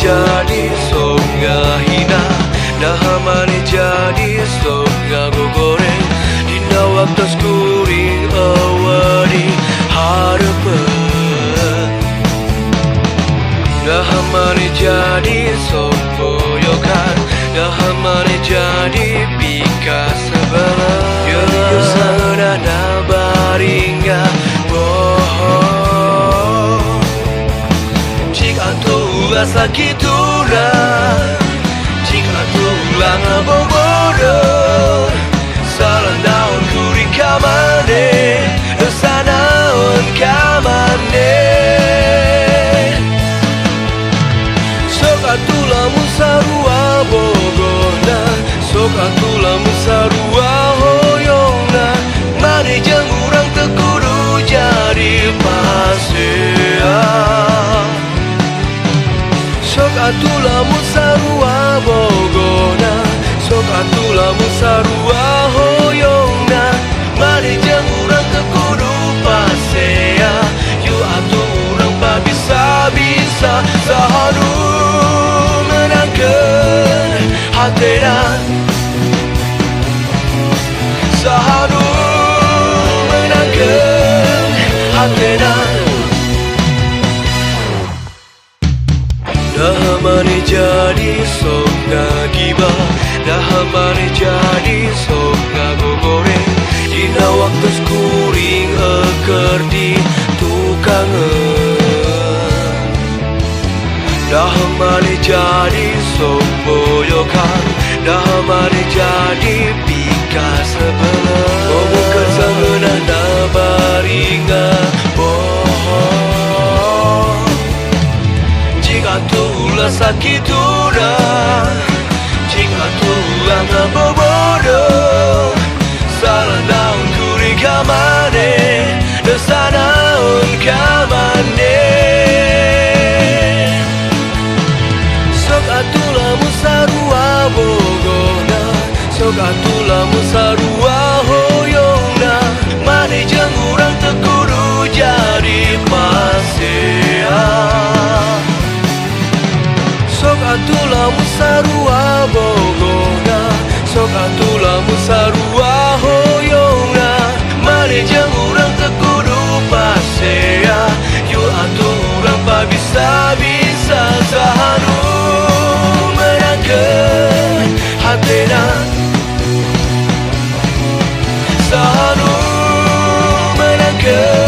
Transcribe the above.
jadi songa hina. Dahamani jadi songa gogoreng Dina waktu skuring awari harapan Dahamani jadi songoyokan Dahamani jadi 紫きトラ近くランボボロ sarua bogona Sok atula musarua Dah mani jadi sok Dah mani jadi sok ngagogoreng Dina waktu skuring eker di tukangan Dah mani jadi sok boyokan Dah mani jadi pika tulah sakit tulah Jika tulah bobodoh Salah naun kuri kamane Dosa naun kamane Sok atulah musarua bogona Sok atulah musarua Peter.